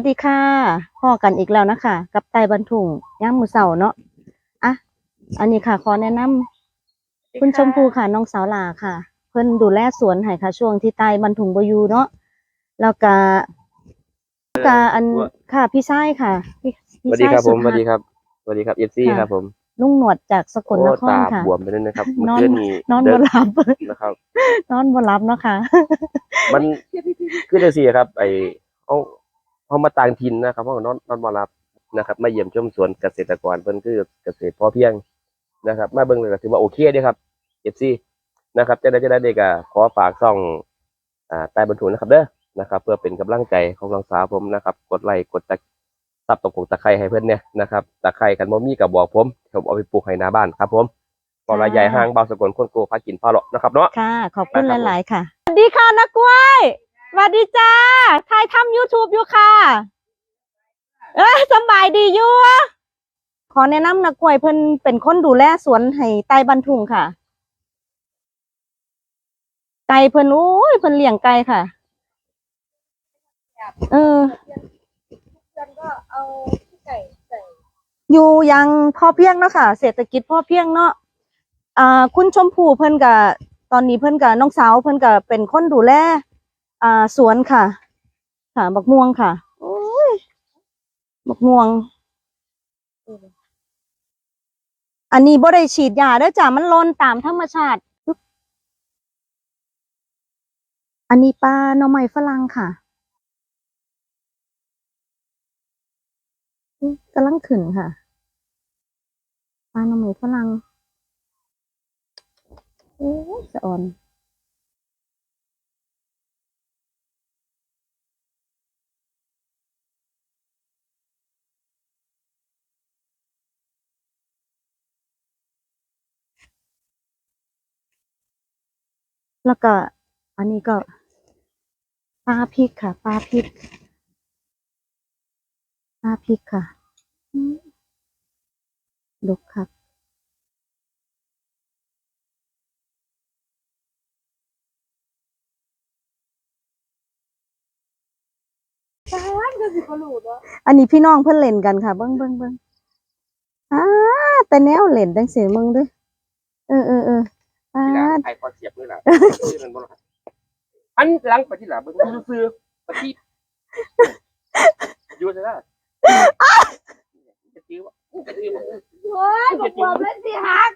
วัสดีค่ะพ่อกันอีกแล้วนะคะกับไตบรรทุงย่ามมือเสาเนาะอะอันนี้ค่ะขอแนะนำคุณชมพูค่ะน้องสาวหลาค่ะ เพิ่นดูแลสวนให้ค่ะ ช่วงที่ไตบรรทุงบอยูเนาะแล้วก็แล้วก็อันค่ะพี่ชายค่ะพี่สพี่วัสดีครับชายผมดสวัสดีฮักครับสวัสดีครับเอฟซีค่ะครับผมลุงหนวดจากสกลนครตาค่ะบวมไปด้วยนะครับนเมื่ออนคืนนี้นอนเดิบ่หลับนะครับ นอนบ่หลับเนาะค่ะมันคือจังซี่ครับ ไอเขา เขามาต่างถิ่นนะครับเขาก็นอนนอนบ่หลับนะครับ มาเยี่ยมชมสวนเกษตรกรเพิ่นคือเกษตรพอเพียงนะครับ มาเบิ่งเลยก็ถือว่าโอเคเด้ครับเอฟซีนะครับจะได้จะได้เด็กอะขอฝากซ่องอ่าใต้บรรทุนนะครับเด้อนะครับ เพื่อเป็นกำลังใจของน้องสาวผมนะครับ กดไลค์กดตะซับตะกงตะไคร้ให้เพิ่นเนี่ยนะครับตะไคร้กันบ่มีก็บอกผมผมเอาไปปลูกให้หน้าบ้านครับผมก็ระยายห่างเบาสกลคนโกพากินพาเลาะนะครับเนาะค่ะขอบคุณนะครับหลายๆค่ะสวัสดีค่ะนักกล้วย สวัสดีจ้าถ่ายทำ YouTube อยู่ค่ะ เอ้ยสำบายดีอยู่ ขอแนะนำนักกล้วยเพิ่นเป็นคนดูแลสวนให้ใต้บันทุงค่ะ ไก่เพิ่นโอ้ยเพิ่นเลี้ยงไก่ค่ะ เออก็เอาไก่ใส่อยู่อยังพอเพียงเนาะค่ะ เศรษฐกิจพอเพียงเนาะอ่า คุณชมพูเพิ่นกับตอนนี้เพิ่นกับน้องสาวเพิ่นกับเป็นคนดูแล อ่าสวนค่ะ ค่ะบักม่วงค่ะ โอ้ยบักม่วง อันนี้บ่ได้ฉีดยาเด้อจ้ะมันลนตามธรรมชาติ อันนี้ปลาหน่อไม้ฝรั่งค่ะกำลังขึ้นค่ะปลาหน่อไม้ฝรั่งโอ้ยสะอ่อน แล้วก็ อันนี้ก็ปลาพริกค่ะปลาพริกปลาพริกค่ะดกค่ะร้านก็สิเขาหลุดวะอันนี้พี่น้องเพิ่นเล่นกันค่ะ เบิ้งเบิ้งเบิ้งอ่าแต่แนวเล่นจังเสีมึงด้วยเออเออเออ ที่หลังใครพอเสียบด้วยล่ะชื่อมันบ่ล่ะอันหลังไปที่หลังเบิ่งซื้อๆปะที่อยู่ซะนะจะจิ้วอะจะจิ้วอะเฮ้ยบอกว่าเล่นสิฮัก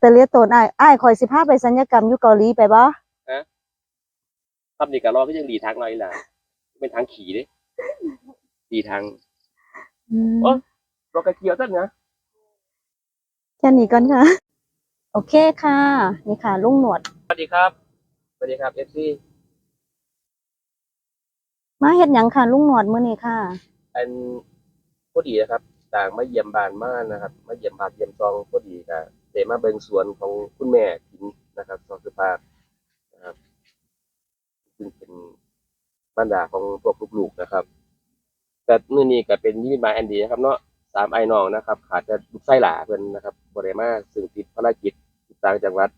แต่เลียโตนอ้ายอ้ายคอยสิพาไปสัญญกรรมอยู่เกาหลีไปบ่ครับนี่ก็รอก็ยังดีทางหน่อยล่ะเป็นทางขี่เด้ ดีทางอืมโอ๊ยรถกระเกียวต้นนะแค่นี้ก่อนค่ะ โอเคค่ะ นี่ค่ะ ลุงหนวด สวัสดีครับ สวัสดีครับเอฟซีมาเฮ็ดหยังค่ะ ลุงหนวดมื้อนี้ค่ะ อันพอดีนะครับ ต่างมาเยี่ยมบ้านมานะครับ มาเยี่ยมบ้านเยี่ยมซองพอดีก็เดมาเบิ่งสวนของคุณแม่กินนะครับซองสุภาพนะครับซึ่งเป็นบรรดาของพวกลูกๆนะครับ แต่มื้อนี้ก็เป็นนิมิตหมายอันดีนะครับเนาะสามไอ้น้องนะครับ ขาดแต่ลูกไส้หลาเพิ่นนะครับบ่ได้มาซึ่งติดภารกิจต่างจังหวัด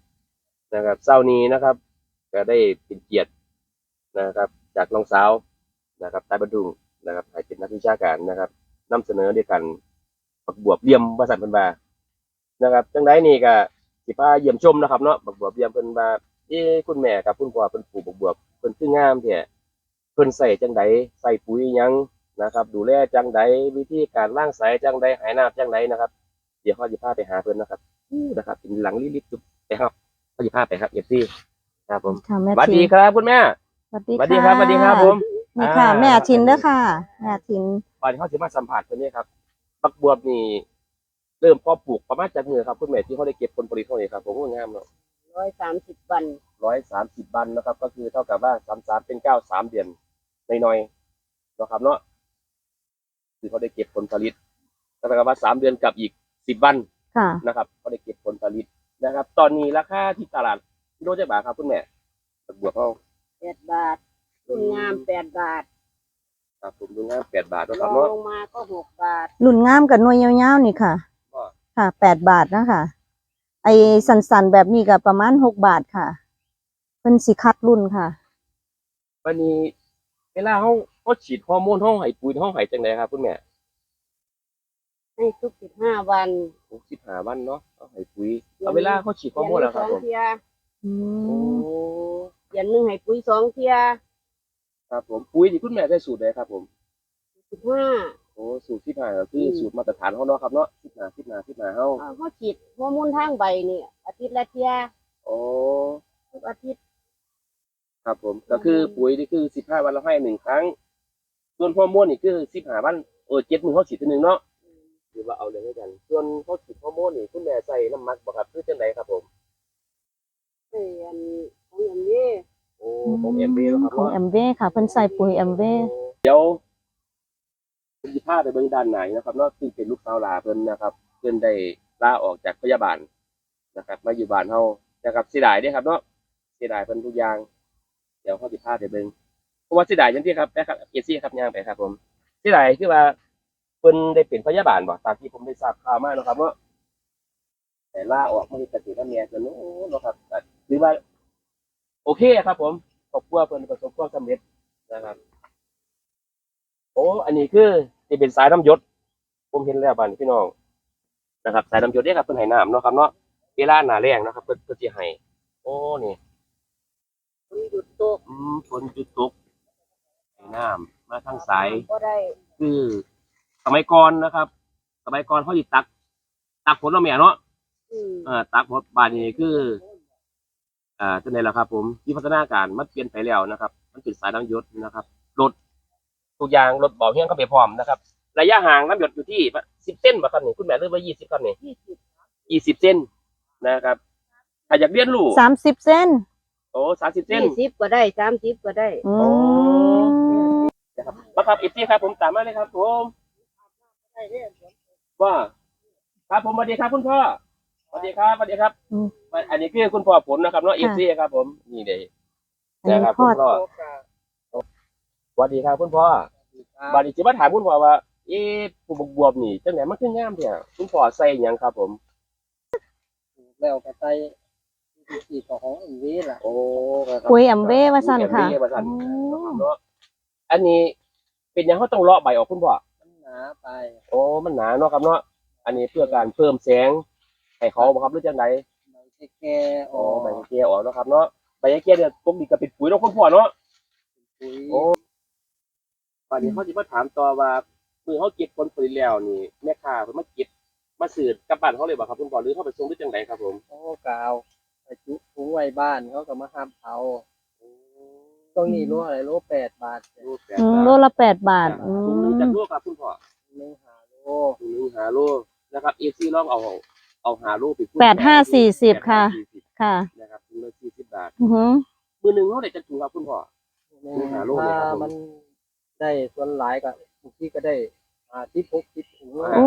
นะครับเช้านี้นะครับ ก็ได้เป็นเกียรตินะครับ จากน้องสาวนะครับใต้บรรทุงนะครับให้เป็นนักวิชาการนะครับนำเสนอด้วยกันบักบวบเลี่ยมภาษาเพิ่นว่านะครับจังไดนี่ก็สิพาเยี่ยมชมนะครับเนาะบักบวบเลี่ยมเพิ่นว่าเอ้คุณแม่กับคุณพ่อเพิ่นปลูกบักบวบเพิ่นคืองามแท้เพิ่นใส่จังไดใส่ปุ๋ยหยัง นะครับ ดูแลจังไดวิธีการล้างสายจังไดหายน้ำจังไดนะครับ เดี๋ยวเขาจะพาไปหาเพิ่นนะครับอู้นะครับเป็นหลังลิบๆจุ๊บไปครับเขาจะพาไปครับเอฟซีครับผมค่ะแม่สวัสทิดีนครับคุณแม่สวัสดีสวัสดีครับสวัสดีครับผม นี่ค่ะอ่าแม่ทินเด้อค่ะ แม่ทินก่อนที่เขาจะมาสัมผัสคนนี้ครับบักบวบนี่เริ่มเพอปลูกประมาณจากมือครับคุณแม่ที่เขาได้เก็บผลผลิตเขาเนี่ยครับผมว่างามเนาะร้อยสามสิบวันร้อยสามสิบบันนะครับ ก็คือเท่ากับว่าสามสามเป็นเก้าสามเดือนน้อยๆเนาะครับเนาะ คือเขาได้เก็บผลผลิตก็เท่ากับว่าสามเดือนกับอีกสิบวันค่ะ นะครับเขาได้เก็บผลผลิตนะครับ ตอนนี้ราคาที่ตลาดกิโลจะบาทครับคุณแม่บักบวบเขาแปดบาทคุณงามแปดบาทครับผมดูงามแปดบาทเนาะรครัอบงเนาะลงมาก็หกบาทรุ่นงามกับหน่วยยาวๆนี่ค่ะก็ค่ะแปดบาทนะคะไอสันๆแบบนี้ก็ประมาณหกบาทค่ะเพิ่นสิคัดรุ่นค่ะ วันนี้เวลาเขา เขาฉีดฮอร์โมนห้องไห้ปุ๋ยห้องไห้จังไดครับ คุณแม่ให้ทุกสิบห้าวันหกสิบห้าวันเนาะเอาไห้ปุ๋ยเอาเวลาเขาฉีดฮอร์โมนแล้วครับสผองมเทียอืโอ้มเดือนหนึ่งให้ปุ๋ยสองเทียครับผมปุ๋ยที่คุณแม่ได้สูตรใดครับผมสิบห้า โอ้สูตรที่ผ่านก็คือสูตรมาตรฐานเขาเนาะครับเนาะที่หนาที่หนาที่หนาเขาเขาฉีดฮอร์โมนทางใบนี่อาทิตย์ละเทียโอ้ทุกอาทิตย์ ครับผมก็คือปุ๋ยนี่คือสิบห้าวันเราให้หนึ่งครั้ง ส่วนฮอร์โมนนี่คือสิบห้าวันเออเจ็ดมือเขาฉีดทีหนึ่งเนาะหรือว่าเอาเลยด้วยกัน ส่วนเขาฉีดฮอร์โมนนี่คุณแม่ใส่น้ำมักบ่ครับคือจังไดครับผมเอ้ยอันของอย่างนี้โอ้ผมเอ็มบีแล้วครับของเนาะแอมเบ้ค่ะเพิ่นใส่ปุ๋ยแอมเบ้เดี๋ยวผมจะพาไปเบิ่งด้านไหนนะครับเนาะซึ่งเป็นลูกสาวลาเพิ่นนะครับเพิ่นได้ลาออกจากพยาบาลนะครับ มาอยู่บ้านเฮานะครับเสียดายเด้ครับเนาะเสียดายเพิ่นทุกอย่าง เดี๋ยวเขาจะพาไปเบิ่งเพ ราะว่าเสียดายจังซี่ครับแม่ครับเอซี่ครับย่างไปครับ ผมเสียดายคือว่าเพิ่นได้เป็นพยาบาลบ่ตามที่ผมได้ทราบข่าวมาเนาะครับเนาะแต่ลาออกมาเฮ็ดเกษตรทำแม่เพิ่นโอ้เนาะครับก็ถือว่า โอเคครับ ผมครอบครัวเพิ่นประสบความสำเร็จนะครับ โอ้อันนี้คือจะเป็นสายน้ำหยศผมเห็นแล้วบ้านพี่น้องนะครับสายน้ำหยศเนี่ยครับเพิ่นให้น้ำเนาะครับเนาะเวลาหน้าแล้งนะครับ เพิ่นเพิ่นสิให้โอ้นี่ปุ๋ยหยุดตกอืมฝนจุดตก ให้น้ำมาทางสายก็ได้คือสมัยก่อนนะครับ สมัยก่อนเขาสิตัก ตักผลเนาะแม่เนาะอืมเอ่อตักผลบานนี้คืออ่าจังได๋ล่ะครับ ผมวิพัฒนาการมันเปลี่ยนไปแล้วนะครับ มันเป็นสายน้ำหยศนะครับรถทุกอย่างรถเบาเฮียงเข้าไปพร้อมนะครับ ระยะห่างน้ำหยดอยู่ที่10เส้นบ่ครับนี่คุณแม่เรียกว่า20ครับนี่ยี่สิบยี่สิบเส้นนะครับถ้าอยากเรียนรู้สามสิบเส้นโอ้สามสิบเส้นยี่สิบก็ได้สามสิบก็ได้อืม นะครับมาครับเอฟซีครับผมตามมาเลยครับผมว่าครับผมสวัสดีครับคุณพ่อสวัสดีครับสวัสดีครับอันนี้คือคุณพ่อผลนะครับเนาะเอฟซีครับ ผมนี่เด้อันนี้นะครับพอคุณดพ่อสวัสดีครับคุณพ่อบัดนี้จะมาถามคุณพ่อว่าเอ๊ะผู้บวบๆนี่จังไหนมันคืองามเนี่ยคุณพ่อใส่หยังครับ ผม แล้วก็ใส่ที่ของอันนี้ล่ะโอ้ครับปุ๋ยแอมเบ้ว่าสั่นค่ะ ปุ๋ยแอมเบ้ว่าสั่น โอ้นะครับเนาะ อันนี้เป็นหยังเขาต้องเลาะใบออกคุณพ่อมันหนาไปโอ้มันหนาเนาะครับเนาะอันนี้เพื่อการเพิ่มแสงให้เขาบ่ครับหรือจังไดใบแก่ๆออ๋ออกใบเกียออกเนาะครับเนาะใบเกียเนี่ยปกติก็เป็นปุ๋ยเนาะคุณพ่อเนาะปุ๋ยโอ้วันนี้เขาสิมาถามต่อว่ามือเขาเก็บผลผลิตแล้วนี่แม่ค้าเพิ่นมาเก็บมาสืบกลับบ้านเขาเลยบ่ครับคุณพ่อหรือเขาไปส่งหรือจังไดครับผม เขาก็เอาไปจุถุงไว้บ้านเขาก็มาห้ามเอา ตรงนี้รู้อะไรรู้แปดบาทรูปแบบอืมโลละแปดบาทอืถุงหนึงมจากโลครับคุณพ่อหนึ่งหาโลถุงหนึงหาโลนะครับเอซี่ลองเอาเอาหาโลไปคูณแปดห้าสี่สิบค่ะ แปดห้าสี่สิบค่ะนะครับถุงละ40บาทอือหือมือหนึงเขาได้จักถุงครับคุณพ่อ หนึ่งหนึ่งหาโลเนี่ยครับผมถ้ามันได้ส่วนหลายก็บางทีก็ได้อ่าที่พกที่ถุงอ่าโอ้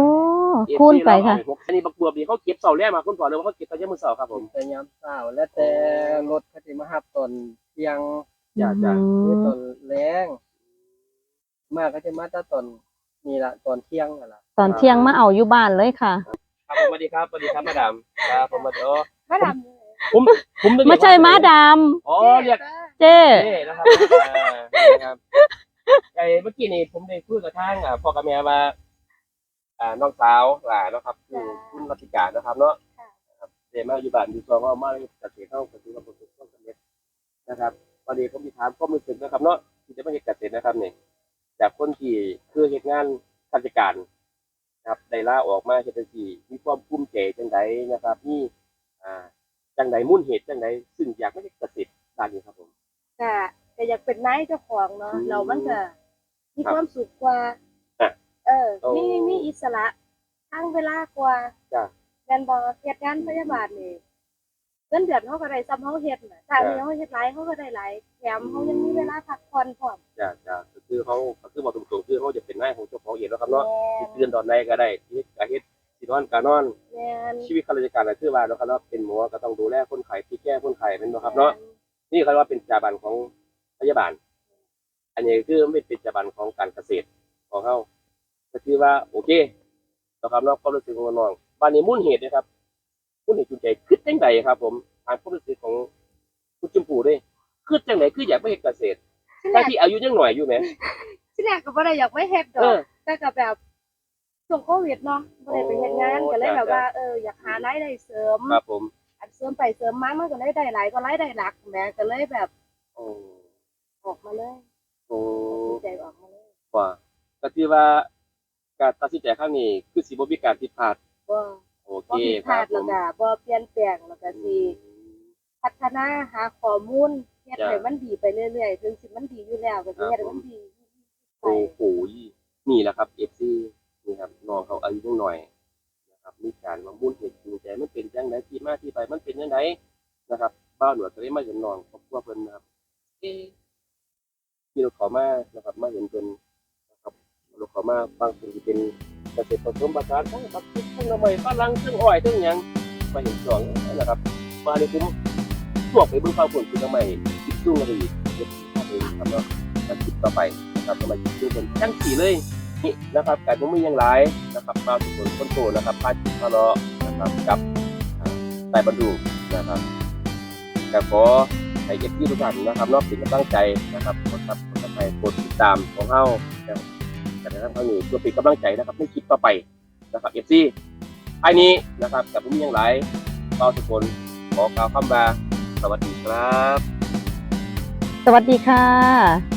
คูณไปค่ะ อันนี้บักบวบนี่เขาเก็บเสาแรกมาคุณพ่อเลยว่าเขาเก็บตอนเช้ามื้อเสาร์ครับผมแต่ยามเช้าแล้วแต่รถเขาจะมาหับตอนเที่ยง จ้ะจ้ะอืหรือมตอนแรงมากก็จะมาแต่ตอนนี่ละตอนเที่ยงนั่นล่ะตอนเที่ยงมาเอาอยู่บ้านเลยค่ะ ครับผมสวัสดีครับสวัสดีครับมาดามครับผมมาเออมาดามผมผมต้องเรียกไม่ใช่ม้าดอ๋อเรียกำเจ้เจ้นะครับอ่านะครับไอ้เมื่อกี้นี่ผมได้คุยกับทางอ่าพ่อกับแม่ว่าอ่าน้องสาวหลานเนาะครับคือคุณรัติการนะครับเนาะครับเดมาอยู่บ้านอยู่ซองว่ามาเกษตรเข้าก็ถือว่าประสบความสำเร็จนะครับ วันนี้ผมมีถามความรู้สึกนะครับเนาะที่จะมาเฮ็ดเกษตรนะครับนี่จากคนที่คือเฮ็ดงานราชการครับได้ลาออกมาเฮ็ดจังซี่มีความภูมิใจจังใดนะครับมีอ่าจังใดมุ่นเหตุจังใดซึ่งอยากไม่ได้เกษตรด้านนี้ครับผมก็ก็อยากเป็นนายเจ้าของเนาะอืมเรามันก็มีครับความสุขกว่าอะเออโอ้มีมีอิสระทั้งเวลากว่าจ้ะแม่นบ่เฮ็ดงานพยาบาลนี่เงินเดือนเขาก็ได้ซ้ำเฮาเฮ็ดน่ะถ้าจ้ะมีเฮาเฮ็ดหลายเขาก็ได้หลายแถมเขายังมีเวลาพักผ่อนพร้อมจะจะคือเขาก็คือบอกตรงๆคือเขาจะเป็นนายของเจ้าของเองแล้วครับเนาะแม่สิเตือนตอนใดก็ได้เฮ็ดก็เฮ็ดสินอนก็นอนแม่นชีวิตข้าราชการก็คือว่าเนาะครับเนาะเป็นหมอก็ต้องดูแลคนไข้ที่แก้คนไข้เป็นเนาะครับเนาะนี่เขาเรียกว่าเป็นจาบันของพยาบาล อันนี้คือไม่เป็นจาบันของการเกษตรของเขาก็คือว่าโอเคนะครับเนาะความรู้สึกของน้องบ้านนี้มุ่นเหตุนะครับ คุณเห็นจุนใจคิดจังใดครับ ผมทางความรู้สึกของคุณชมพูด้วยคิดจังใดคืออยากไปเฮ็ดเกษตรที่แรแต่กที่อายุยังหน่อยอยู่ไหม ที่แรกก็บ่ได้อยากไปเฮ็ดดเออกอ แต่ก็แบบช่วงโควิดเนาะบ่ได้ไปเฮ็ดงานโอ้ก็เลยแบบจ้ะ ว่าเอออยากหารายได้เสริม ครับผมอันเสริมไปเสริมมามันก็เลยได้หลายก็รายได้หลักแหมก็เลยแบบโอ้ออกมาเลยโอ้ตัดสินใจออกมาเลยว่าก็คือว่าการตัดสินใจครั้งนี้คือสิบ่มีการผิดพลาดบ่ โอเคบ่ผิดคพรัลาบดผแล้วมก็บ่เปลี่ยนแปลงแล้วก็สิพัฒนาหาข้อมูลเฮ็ดจ้ะให้มันดีไปเรื่อยๆถึงสิมันดีอยู่แล้วก็สิเฮ็ดให้มันดีไปโอ้โหนี่แหละครับ FC นี่ครับน้องเขาอายุยังหน่อยนะครับมีการมามุ่นเหตุจูงใจมันเป็นจังไดที่มาที่ไปมันเป็นจังไดนะครับบ้าวหนวดก็ได้มาเห็นน้องครอบครัวเพิ่นนะครับเอ๊ะที่เราขอมานะครับมาเห็นเพิ่นนะครับเราขอมาฟังเพิ่นสิเป็นเกษตรผสมผสานทั้งผักชีทั้งหน่อไม้ฝรั่งทั้งอ้อยทั้งหยังมาเห็นสองนะครับ มาในผมพวกไปเบิ่งฟังผลคือทำไมคิดสู้กันอีกเดี๋ยวผมพาไปทำเนาะการคิดต่อไปนะครับทำไมคิดสู้กันจังสี่เลยนี่นะครับไการผมไมีอย่างไรนะครับมาทุกคนคนโตนะครับพาจิตพาเลาะนะครับกับไต่บรรดุนะครับแต่ขอให้เก็บที่ทุกท่านนะครับนอกสิ่งกำลังใจนะครับกดซับกดซับไปกดติดตามของเฮานะครับ แต่ในทางทางนี้เพื่อเป็นกำลังใจนะครับในคลิปต่อไปนะครับเอฟซีไอ้นี้นะครับกับผมมีอย่างไรเป้าทุกคนขอกล่าวคำลาสวัสดีครับ สวัสดีค่ะ